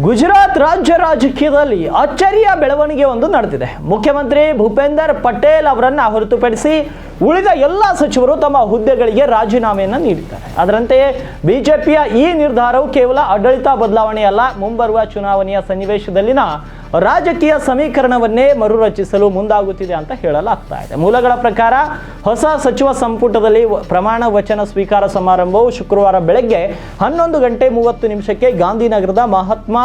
ಗುಜರಾತ್ ರಾಜ್ಯ ರಾಜಕೀಯದಲ್ಲಿ ಅಚ್ಚರಿಯ ಬೆಳವಣಿಗೆ ಒಂದು ನಡೆದಿದೆ. ಮುಖ್ಯಮಂತ್ರಿ ಭೂಪೇಂದರ್ ಪಟೇಲ್ ಅವರನ್ನ ಹೊರತುಪಡಿಸಿ ಉಳಿದ ಎಲ್ಲ ಸಚಿವರು ತಮ್ಮ ಹುದ್ದೆಗಳಿಗೆ ರಾಜೀನಾಮೆಯನ್ನು ನೀಡಿದ್ದಾರೆ. ಅದರಂತೆಯೇ ಬಿಜೆಪಿಯ ಈ ನಿರ್ಧಾರವು ಕೇವಲ ಆಡಳಿತ ಬದಲಾವಣೆಯಲ್ಲ, ಮುಂಬರುವ ಚುನಾವಣೆಯ ಸನ್ನಿವೇಶದಲ್ಲಿನ ರಾಜಕೀಯ ಸಮೀಕರಣವನ್ನೇ ಮರುರಚಿಸಲು ಮುಂದಾಗುತ್ತಿದೆ ಅಂತ ಹೇಳಲಾಗ್ತಾ ಇದೆ. ಮೂಲಗಳ ಪ್ರಕಾರ ಹೊಸ ಸಚಿವ ಸಂಪುಟದಲ್ಲಿ ಪ್ರಮಾಣ ವಚನ ಸ್ವೀಕಾರ ಸಮಾರಂಭವು ಶುಕ್ರವಾರ ಬೆಳಗ್ಗೆ ಹನ್ನೊಂದು ಗಂಟೆ ಮೂವತ್ತು ನಿಮಿಷಕ್ಕೆ ಗಾಂಧಿನಗರದ ಮಹಾತ್ಮ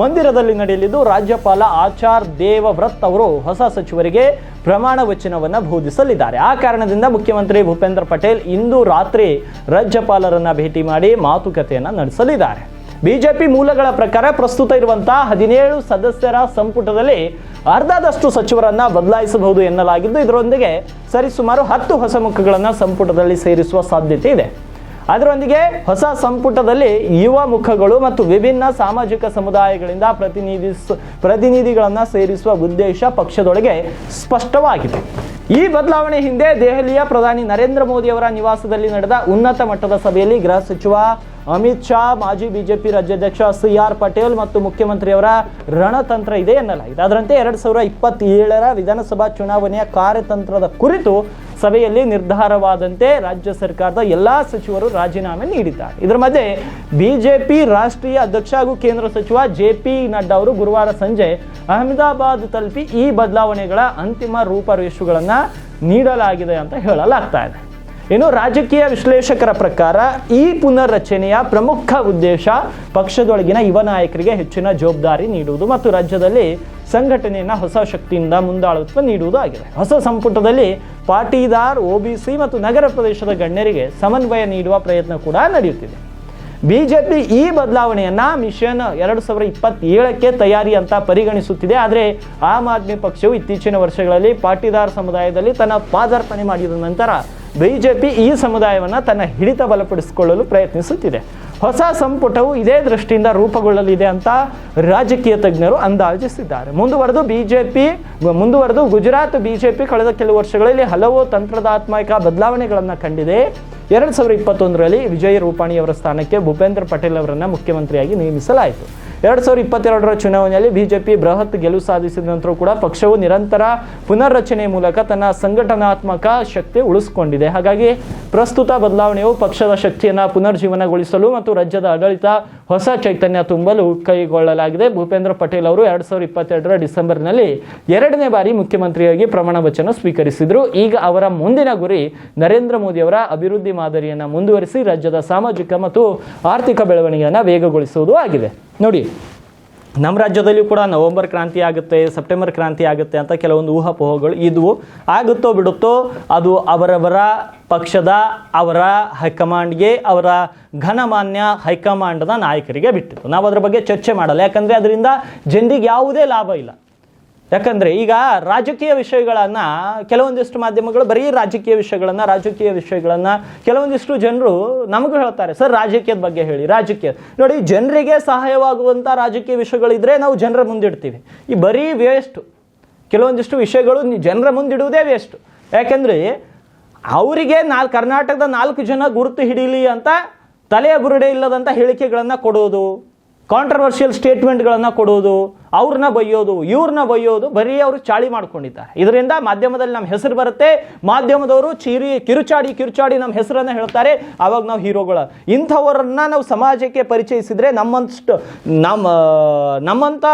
ಮಂದಿರದಲ್ಲಿ ನಡೆಯಲಿದ್ದು, ರಾಜ್ಯಪಾಲ ಆಚಾರ್ ದೇವವ್ರತ್ ಅವರು ಹೊಸ ಸಚಿವರಿಗೆ ಪ್ರಮಾಣ ವಚನವನ್ನು ಬೋಧಿಸಲಿದ್ದಾರೆ. ಆ ಕಾರಣದಿಂದ ಮುಖ್ಯಮಂತ್ರಿ ಭೂಪೇಂದ್ರ ಪಟೇಲ್ ಇಂದು ರಾತ್ರಿ ರಾಜ್ಯಪಾಲರನ್ನ ಭೇಟಿ ಮಾಡಿ ಮಾತುಕತೆಯನ್ನು ನಡೆಸಲಿದ್ದಾರೆ. ಬಿಜೆಪಿ ಮೂಲಗಳ ಪ್ರಕಾರ ಪ್ರಸ್ತುತ ಇರುವಂತಹ ಹದಿನೇಳು ಸದಸ್ಯರ ಸಂಪುಟದಲ್ಲಿ ಅರ್ಧದಷ್ಟು ಸಚಿವರನ್ನ ಬದಲಾಯಿಸಬಹುದು ಎನ್ನಲಾಗಿದ್ದು, ಇದರೊಂದಿಗೆ ಸರಿಸುಮಾರು ಹತ್ತು ಹೊಸ ಮುಖಗಳನ್ನು ಸಂಪುಟದಲ್ಲಿ ಸೇರಿಸುವ ಸಾಧ್ಯತೆ ಇದೆ. ಅದರೊಂದಿಗೆ ಹೊಸ ಸಂಪುಟದಲ್ಲಿ ಯುವ ಮುಖಗಳು ಮತ್ತು ವಿಭಿನ್ನ ಸಾಮಾಜಿಕ ಸಮುದಾಯಗಳಿಂದ ಪ್ರತಿನಿಧಿಸ, ಪ್ರತಿನಿಧಿಗಳನ್ನು ಸೇರಿಸುವ ಉದ್ದೇಶ ಪಕ್ಷದೊಳಗೆ ಸ್ಪಷ್ಟವಾಗಿದೆ. ಈ ಬದಲಾವಣೆ ಹಿಂದೆ ದೆಹಲಿಯ ಪ್ರಧಾನಿ ನರೇಂದ್ರ ಮೋದಿ ಅವರ ನಿವಾಸದಲ್ಲಿ ನಡೆದ ಉನ್ನತ ಮಟ್ಟದ ಸಭೆಯಲ್ಲಿ ಗೃಹ ಸಚಿವ ಅಮಿತ್ ಶಾ, ಮಾಜಿ ಬಿಜೆಪಿ ರಾಜ್ಯಾಧ್ಯಕ್ಷ ಸಿ ಆರ್ ಪಟೇಲ್ ಮತ್ತು ಮುಖ್ಯಮಂತ್ರಿಯವರ ರಣತಂತ್ರ ಇದೆ ಎನ್ನಲಾಗಿದೆ. ಇದಾದ್ರಂತೆ ಎರಡ್ ಸಾವಿರ ಇಪ್ಪತ್ತೇಳರ ವಿಧಾನಸಭಾ ಚುನಾವಣೆಯ ಕಾರ್ಯತಂತ್ರದ ಕುರಿತು ಸಭೆಯಲ್ಲಿ ನಿರ್ಧಾರವಾದಂತೆ ರಾಜ್ಯ ಸರ್ಕಾರದ ಎಲ್ಲಾ ಸಚಿವರು ರಾಜೀನಾಮೆ ನೀಡಿದ್ದಾರೆ. ಇದರ ಮಧ್ಯೆ ಬಿಜೆಪಿ ರಾಷ್ಟ್ರೀಯ ಅಧ್ಯಕ್ಷ ಹಾಗೂ ಕೇಂದ್ರ ಸಚಿವ ಜೆ ಪಿ ನಡ್ಡಾ ಅವರು ಗುರುವಾರ ಸಂಜೆ ಅಹಮದಾಬಾದ್ ತಲುಪಿ ಈ ಬದಲಾವಣೆಗಳ ಅಂತಿಮ ರೂಪರೇಷುಗಳನ್ನು ನೀಡಲಾಗಿದೆ ಅಂತ ಹೇಳಲಾಗ್ತಾ ಇದೆ. ಇನ್ನು ರಾಜಕೀಯ ವಿಶ್ಲೇಷಕರ ಪ್ರಕಾರ ಈ ಪುನರ್ರಚನೆಯ ಪ್ರಮುಖ ಉದ್ದೇಶ ಪಕ್ಷದೊಳಗಿನ ಯುವ ನಾಯಕರಿಗೆ ಹೆಚ್ಚಿನ ಜವಾಬ್ದಾರಿ ನೀಡುವುದು ಮತ್ತು ರಾಜ್ಯದಲ್ಲಿ ಸಂಘಟನೆಯನ್ನು ಹೊಸ ಶಕ್ತಿಯಿಂದ ಮುಂದಾಳತ್ವ ನೀಡುವುದು ಆಗಿದೆ. ಹೊಸ ಸಂಪುಟದಲ್ಲಿ ಪಾಟೀದಾರ್ ಒಬಿಸಿ ಮತ್ತು ನಗರ ಪ್ರದೇಶದ ಗಣ್ಯರಿಗೆ ಸಮನ್ವಯ ನೀಡುವ ಪ್ರಯತ್ನ ಕೂಡ ನಡೆಯುತ್ತಿದೆ. ಬಿಜೆಪಿ ಈ ಬದಲಾವಣೆಯನ್ನು ಮಿಷನ್ ಎರಡು ಸಾವಿರದ ಇಪ್ಪತ್ತೇಳಕ್ಕೆ ತಯಾರಿ ಅಂತ ಪರಿಗಣಿಸುತ್ತಿದೆ. ಆದರೆ ಆಮ್ ಆದ್ಮಿ ಪಕ್ಷವು ಇತ್ತೀಚಿನ ವರ್ಷಗಳಲ್ಲಿ ಪಾಟೀದಾರ್ ಸಮುದಾಯದಲ್ಲಿ ತನ್ನ ಪಾದಾರ್ಪಣೆ ಮಾಡಿದ ನಂತರ ಬಿಜೆಪಿ ಈ ಸಮುದಾಯವನ್ನು ತನ್ನ ಹಿಡಿತ ಬಲಪಡಿಸಿಕೊಳ್ಳಲು ಪ್ರಯತ್ನಿಸುತ್ತಿದೆ. ಹೊಸ ಸಂಪುಟವು ಇದೇ ದೃಷ್ಟಿಯಿಂದ ರೂಪುಗೊಳ್ಳಲಿದೆ ಅಂತ ರಾಜಕೀಯ ತಜ್ಞರು ಅಂದಾಜಿಸಿದ್ದಾರೆ. ಮುಂದುವರೆದು ಬಿಜೆಪಿ, ಮುಂದುವರೆದು ಗುಜರಾತ್ ಬಿಜೆಪಿ ಕಳೆದ ಕೆಲವು ವರ್ಷಗಳಲ್ಲಿ ಹಲವು ತಂತ್ರದಾತ್ಮಕ ಬದಲಾವಣೆಗಳನ್ನು ಕಂಡಿದೆ. ಎರಡು ಸಾವಿರದ ಇಪ್ಪತ್ತೊಂದರಲ್ಲಿ ವಿಜಯ್ ರೂಪಾಣಿ ಅವರ ಸ್ಥಾನಕ್ಕೆ ಭೂಪೇಂದ್ರ ಪಟೇಲ್ ಅವರನ್ನು ಮುಖ್ಯಮಂತ್ರಿಯಾಗಿ ನೇಮಿಸಲಾಯಿತು. ಎರಡು ಸಾವಿರದ ಇಪ್ಪತ್ತೆರಡರ ಚುನಾವಣೆಯಲ್ಲಿ ಬಿಜೆಪಿ ಬೃಹತ್ ಗೆಲುವು ಸಾಧಿಸಿದ ನಂತರ ಕೂಡ ಪಕ್ಷವು ನಿರಂತರ ಪುನರ್ರಚನೆ ಮೂಲಕ ತನ್ನ ಸಂಘಟನಾತ್ಮಕ ಶಕ್ತಿ ಉಳಿಸಿಕೊಂಡಿದೆ. ಹಾಗಾಗಿ ಪ್ರಸ್ತುತ ಬದಲಾವಣೆಯು ಪಕ್ಷದ ಶಕ್ತಿಯನ್ನು ಪುನರ್ಜೀವನಗೊಳಿಸಲು ಮತ್ತು ರಾಜ್ಯದ ಆಡಳಿತ ಹೊಸ ಚೈತನ್ಯ ತುಂಬಲು ಕೈಗೊಳ್ಳಲಾಗಿದೆ. ಭೂಪೇಂದ್ರ ಪಟೇಲ್ ಅವರು ಎರಡು ಸಾವಿರದ ಇಪ್ಪತ್ತೆರಡರ ಡಿಸೆಂಬರ್ನಲ್ಲಿ ಎರಡನೇ ಬಾರಿ ಮುಖ್ಯಮಂತ್ರಿಯಾಗಿ ಪ್ರಮಾಣ ವಚನ ಸ್ವೀಕರಿಸಿದರು. ಈಗ ಅವರ ಮುಂದಿನ ಗುರಿ ನರೇಂದ್ರ ಮೋದಿಯವರ ಅಭಿವೃದ್ಧಿ ಮಾದರಿಯನ್ನು ಮುಂದುವರಿಸಿ ರಾಜ್ಯದ ಸಾಮಾಜಿಕ ಮತ್ತು ಆರ್ಥಿಕ ಬೆಳವಣಿಗೆಯನ್ನು ವೇಗಗೊಳಿಸುವುದು ಆಗಿದೆ. ನೋಡಿ. ನಮ್ಮ ರಾಜ್ಯದಲ್ಲಿಯೂ ಕೂಡ ನವೆಂಬರ್ ಕ್ರಾಂತಿ ಆಗುತ್ತೆ, ಸೆಪ್ಟೆಂಬರ್ ಕ್ರಾಂತಿ ಆಗುತ್ತೆ ಅಂತ ಕೆಲವೊಂದು ಊಹಾಪೋಹಗಳು ಇದ್ವು. ಆಗುತ್ತೋ ಬಿಡುತ್ತೋ ಅದು ಅವರವರ ಪಕ್ಷದ, ಅವರ ಹೈಕಮಾಂಡ್ಗೆ, ಅವರ ಘನಮಾನ್ಯ ಹೈಕಮಾಂಡ್ನ ನಾಯಕರಿಗೆ ಬಿಟ್ಟಿತ್ತು. ನಾವು ಅದರ ಬಗ್ಗೆ ಚರ್ಚೆ ಮಾಡಲ್ಲ. ಯಾಕಂದರೆ ಅದರಿಂದ ಜನರಿಗೆ ಯಾವುದೇ ಲಾಭ ಇಲ್ಲ. ಯಾಕಂದರೆ ಈಗ ರಾಜಕೀಯ ವಿಷಯಗಳನ್ನು ಕೆಲವೊಂದಿಷ್ಟು ಮಾಧ್ಯಮಗಳು ಬರೀ ರಾಜಕೀಯ ವಿಷಯಗಳನ್ನು ರಾಜಕೀಯ ವಿಷಯಗಳನ್ನು ಕೆಲವೊಂದಿಷ್ಟು ಜನರು ನಮಗೂ ಹೇಳ್ತಾರೆ. ಸರ್, ರಾಜಕೀಯದ ಬಗ್ಗೆ ಹೇಳಿ, ರಾಜಕೀಯ. ನೋಡಿ, ಜನರಿಗೆ ಸಹಾಯವಾಗುವಂಥ ರಾಜಕೀಯ ವಿಷಯಗಳಿದ್ರೆ ನಾವು ಜನರ ಮುಂದಿಡ್ತೀವಿ. ಈ ಬರೀ ವೇಸ್ಟು ಕೆಲವೊಂದಿಷ್ಟು ವಿಷಯಗಳು ಜನರ ಮುಂದಿಡುವುದೇ ವೇಸ್ಟು ಯಾಕೆಂದರೆ ಅವರಿಗೆ ನಾಲ್ಕು ಕರ್ನಾಟಕದ ನಾಲ್ಕು ಜನ ಗುರುತು ಹಿಡೀಲಿ ಅಂತ ತಲೆಯ ಬುರುಡೆ ಇಲ್ಲದಂಥ ಹೇಳಿಕೆಗಳನ್ನು ಕೊಡೋದು. ಕಾಂಟ್ರವರ್ಷಿಯಲ್ ಸ್ಟೇಟ್ಮೆಂಟ್ಗಳನ್ನು ಕೊಡೋದು ಅವ್ರನ್ನ ಬೈಯೋದು ಇವ್ರನ್ನ ಬೈಯೋದು ಬರೀ ಅವರು ಚಾಳಿ ಮಾಡ್ಕೊಂಡಿದ್ದಾರೆ. ಇದರಿಂದ ಮಾಧ್ಯಮದಲ್ಲಿ ನಮ್ಮ ಹೆಸರು ಬರುತ್ತೆ, ಮಾಧ್ಯಮದವರು ಚೀರಿ, ಕಿರುಚಾಡಿ ಕಿರುಚಾಡಿ ನಮ್ಮ ಹೆಸರನ್ನು ಹೇಳ್ತಾರೆ ಆವಾಗ ನಾವು ಹೀರೋಗಳ. ಇಂಥವರನ್ನ ನಾವು ಸಮಾಜಕ್ಕೆ ಪರಿಚಯಿಸಿದ್ರೆ ನಮ್ಮಷ್ಟು ನಮ್ಮ ನಮ್ಮಂಥ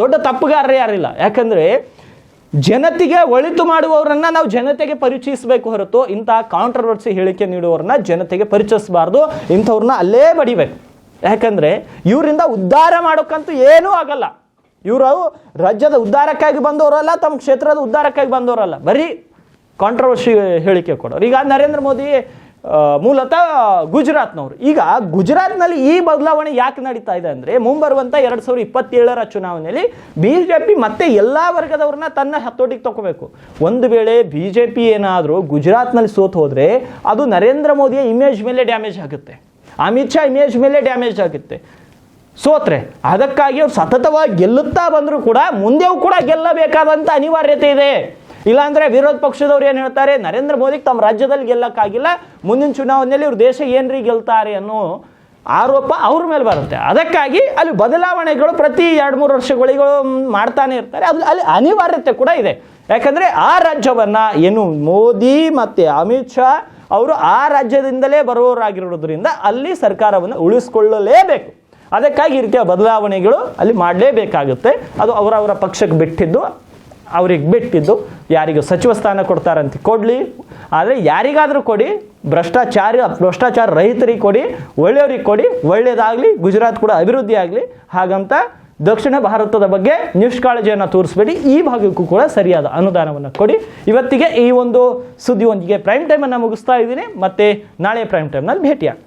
ದೊಡ್ಡ ತಪ್ಪುಗಾರರೇ ಯಾರಿಲ್ಲ. ಯಾಕಂದರೆ ಜನತೆಗೆ ಒಳಿತು ಮಾಡುವವರನ್ನ ನಾವು ಜನತೆಗೆ ಪರಿಚಯಿಸಬೇಕು ಹೊರತು ಇಂಥ ಕಾಂಟ್ರವರ್ಸಿ ಹೇಳಿಕೆ ನೀಡುವವ್ರನ್ನ ಜನತೆಗೆ ಪರಿಚಯಿಸಬಾರ್ದು, ಇಂಥವ್ರನ್ನ ಅಲ್ಲೇ ಬಡಿಬೇಕು. ಯಾಕಂದರೆ ಇವರಿಂದ ಉದ್ಧಾರ ಮಾಡೋಕ್ಕಂತೂ ಏನೂ ಆಗಲ್ಲ. ಇವರು ರಾಜ್ಯದ ಉದ್ಧಾರಕ್ಕಾಗಿ ಬಂದವರಲ್ಲ, ತಮ್ಮ ಕ್ಷೇತ್ರದ ಉದ್ಧಾರಕ್ಕಾಗಿ ಬಂದವರಲ್ಲ. ಬರೀ ಕಾಂಟ್ರವರ್ಸಿ ಹೇಳಿಕೆ ಕೊಡೋರು. ಈಗ ನರೇಂದ್ರ ಮೋದಿ ಮೂಲತಃ ಗುಜರಾತ್ನವರು. ಈಗ ಗುಜರಾತ್ನಲ್ಲಿ ಈ ಬದಲಾವಣೆ ಯಾಕೆ ನಡೀತಾ ಇದೆ ಅಂದರೆ ಮುಂಬರುವಂಥ ಎರಡು ಸಾವಿರದ ಇಪ್ಪತ್ತೇಳರ ಚುನಾವಣೆಯಲ್ಲಿ ಬಿ ಜೆ ಪಿ ಮತ್ತೆ ಎಲ್ಲ ವರ್ಗದವ್ರನ್ನ ತನ್ನ ಹತ್ತೋಟಿಗೆ ತಗೋಬೇಕು ಒಂದು ವೇಳೆ ಬಿ ಜೆ ಪಿ ಏನಾದರೂ ಗುಜರಾತ್ನಲ್ಲಿ ಸೋತು ಹೋದರೆ, ಅದು ನರೇಂದ್ರ ಮೋದಿಯ ಇಮೇಜ್ ಮೇಲೆ ಡ್ಯಾಮೇಜ್ ಆಗುತ್ತೆ. ಅಮಿತ್ ಶಾ ಇಮೇಜ್ ಮೇಲೆ ಡ್ಯಾಮೇಜ್ ಆಗುತ್ತೆ. ಸೋತ್ರೆ, ಅದಕ್ಕಾಗಿ ಅವ್ರು ಸತತವಾಗಿ ಗೆಲ್ಲುತ್ತಾ ಬಂದರೂ ಕೂಡ ಮುಂದೆಯೂ ಕೂಡ ಗೆಲ್ಲಬೇಕಾದಂಥ ಅನಿವಾರ್ಯತೆ ಇದೆ. ಇಲ್ಲಾಂದರೆ ವಿರೋಧ ಪಕ್ಷದವ್ರು ಏನು ಹೇಳ್ತಾರೆ, ನರೇಂದ್ರ ಮೋದಿಗೆ ತಮ್ಮ ರಾಜ್ಯದಲ್ಲಿ ಗೆಲ್ಲಕ್ಕಾಗಿಲ್ಲ, ಮುಂದಿನ ಚುನಾವಣೆಯಲ್ಲಿ ಇವ್ರ ದೇಶ ಏನ್ರಿ ಗೆಲ್ತಾರೆ ಅನ್ನೋ ಆರೋಪ ಅವ್ರ ಮೇಲೆ ಬರುತ್ತೆ. ಅದಕ್ಕಾಗಿ ಅಲ್ಲಿ ಬದಲಾವಣೆಗಳು ಪ್ರತಿ ಎರಡು ಮೂರು ವರ್ಷಗಳಿಗೂ ಮಾಡ್ತಾನೆ ಇರ್ತಾರೆ. ಅದು ಅಲ್ಲಿ ಅನಿವಾರ್ಯತೆ ಕೂಡ ಇದೆ. ಯಾಕಂದರೆ ಆ ರಾಜ್ಯವನ್ನು ಏನು ಮೋದಿ ಮತ್ತು ಅಮಿತ್ ಶಾ ಅವರು ಆ ರಾಜ್ಯದಿಂದಲೇ ಬರುವವರಾಗಿರೋದ್ರಿಂದ ಅಲ್ಲಿ ಸರ್ಕಾರವನ್ನು ಉಳಿಸ್ಕೊಳ್ಳಲೇಬೇಕು. ಅದಕ್ಕಾಗಿ ಈ ರೀತಿಯ ಬದಲಾವಣೆಗಳು ಅಲ್ಲಿ ಮಾಡಲೇಬೇಕಾಗುತ್ತೆ. ಅದು ಅವರವರ ಪಕ್ಷಕ್ಕೆ ಬಿಟ್ಟಿದ್ದು, ಅವ್ರಿಗೆ ಬಿಟ್ಟಿದ್ದು, ಯಾರಿಗೂ ಸಚಿವ ಸ್ಥಾನ ಕೊಡ್ತಾರಂತ ಕೊಡಲಿ. ಆದರೆ ಯಾರಿಗಾದರೂ ಕೊಡಿ, ಭ್ರಷ್ಟಾಚಾರ ಭ್ರಷ್ಟಾಚಾರ ರಹಿತರಿಗೆ ಕೊಡಿ, ಒಳ್ಳೆಯವ್ರಿಗೆ ಕೊಡಿ, ಒಳ್ಳೆಯದಾಗಲಿ, ಗುಜರಾತ್ ಕೂಡ ಅಭಿವೃದ್ಧಿ ಆಗಲಿ ಹಾಗಂತ ದಕ್ಷಿಣ ಭಾರತದ ಬಗ್ಗೆ ನಿಷ್ಕಾಳಜಿಯನ್ನು ತೋರಿಸ್ಬೇಡಿ. ಈ ಭಾಗಕ್ಕೂ ಕೂಡ ಸರಿಯಾದ ಅನುದಾನವನ್ನು ಕೊಡಿ. ಇವತ್ತಿಗೆ ಈ ಒಂದು ಸುದ್ದಿಯೊಂದಿಗೆ ಪ್ರೈಮ್ ಟೈಮನ್ನು ಮುಗಿಸ್ತಾ ಇದ್ದೀನಿ. ಮತ್ತೆ ನಾಳೆ ಪ್ರೈಮ್ ಟೈಮ್ನಲ್ಲಿ ಭೇಟಿ ಆಗ್ತೇನೆ